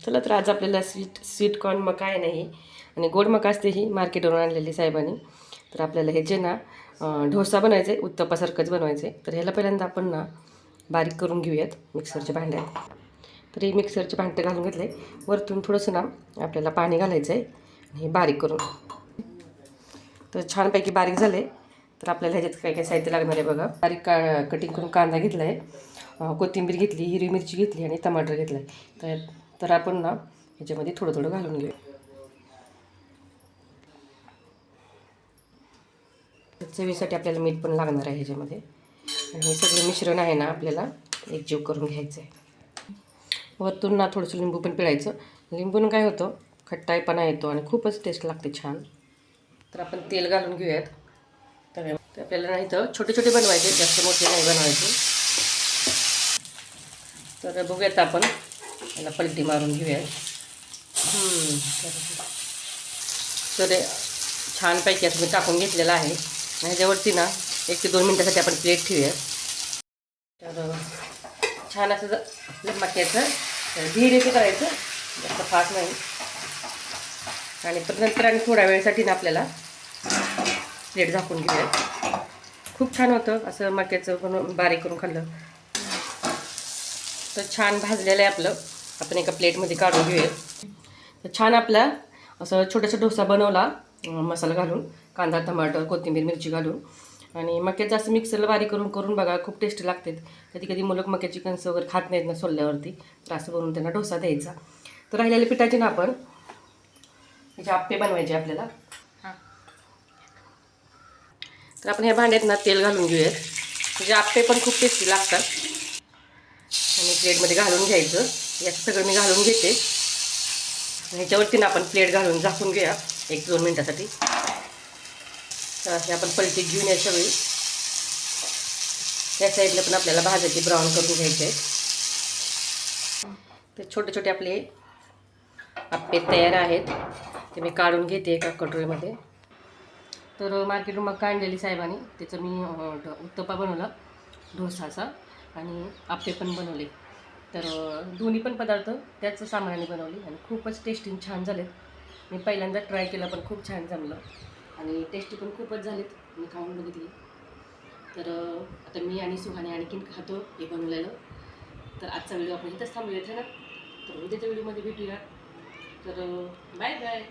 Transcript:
चला तर आज आपल्याला स्वीट स्वीट कॉर्न मका आहे नाही आणि गोड मका असते ही मार्केटवरून आणलेली साहेबांनी. तर आपल्याला हे जे ना ढोसा बनवायचे उत्तपासारखंच आहे बनवायचं आहे तर ह्याला पहिल्यांदा आपण ना बारीक करून घेऊयात मिक्सरच्या भांड्यात. तर हे मिक्सरचे भांडं घालून घेतले. वरतून थोडंसं ना आपल्याला पाणी घालायचं आहे आणि हे बारीक करून. तर छानपैकी बारीक झाले. तर आपल्याला ह्याच्यात काय काय साहित्य लागणार आहे बघा. बारीक का कटिंग करून कांदा घेतला आहे कोथिंबीर घेतली हिरवी मिरची घेतली आणि टमाटर घेतला आहे तर तर आपण ना ह्याच्यामध्ये थोडं थोडं घालून घेऊ. चवीसाठी आपल्याला मीठ पण लागणार आहे ह्याच्यामध्ये. आणि हे सगळं मिश्रण आहे ना आपल्याला एकजीव करून घ्यायचं आहे वरतून ना थोडंसं लिंबू पण पिळायचं. लिंबून काय होतं खट्टाईपणा येतो आणि खूपच टेस्ट लागते छान. तर आपण तेल घालून घेऊयात. तर तर आपल्याला नाही तर छोटे छोटे बनवायचे जास्त मोठे नाही बनवायचे. तर बघूयात आपण. याला पलटी मारून हम्म, तर- तर छानपैकी असं मी टाकून घेतलेलं आहे. आणि ह्याच्यावरती ना एक ते दोन मिनटासाठी आपण प्लेट ठेवूयात तर छान असं मक्याचं धीरेचं करायचं. जास्त फास्ट नाही. आणि परत नंतर आणि थोड्या वेळेसाठी ना आपल्याला प्लेट झाकून घेऊयात खूप छान होतं असं मक्याचं बनवून बारीक करून खाल्लं. तर छान भाजलेलं आहे आपलं. आपण एका प्लेटमध्ये काढून घेऊयात तर छान आपला असं छोटासा डोसा बनवला मसाला घालून कांदा टमाटर कोथिंबीर मिरची घालून. आणि मक्याचं असं मिक्सरला बारीक करून करून बघा खूप टेस्टी लागते कधी कधी मुलं मक्याची कणसं वगैरे खात नाहीत ना सोलल्यावरती. तर असं बनवून त्यांना डोसा द्यायचा. तर राहिलेल्या पिठाचे ना आपण त्याचे आप्पे बनवायचे आपल्याला. तर आपण ह्या भांड्यात ना तेल घालून घेऊयात. म्हणजे आप्पे पण खूप टेस्टी लागतात. आणि प्लेटमध्ये घालून घ्यायचं. याचं सगळं मी घालून घेते. आणि ह्याच्यावरती ना आपण प्लेट घालून झाकून घेऊया. एक दोन मिनटासाठी. तर असे आपण पलटी घेऊन या सगळी. त्या साईडला पण आपल्याला भाजाची ब्राऊन करून घ्यायचे आहेत. तर छोटे छोटे आपले आप्पे तयार आहेत. ते मी काढून घेते एका कटोरीमध्ये. तर मार्केटून मग आणलेली साहेबांनी त्याचं मी उत्तप्पा बनवला डोसाचा. आणि आपे पण बनवले. तर दोन्ही पण पदार्थ त्याच सामानाने बनवले आणि खूपच टेस्टी छान झालेत. मी पहिल्यांदा ट्राय केलं पण खूप छान जमलं. आणि टेस्टी पण खूपच झालेत. मी खाऊन बघितली. तर आता मी आणि सुहाने आणखीन खातो हे बनवलेलं. तर आजचा व्हिडिओ आपण इथंच थांबूयात है ना? तर उद्याच्या व्हिडिओमध्ये भेटूया. तर बाय बाय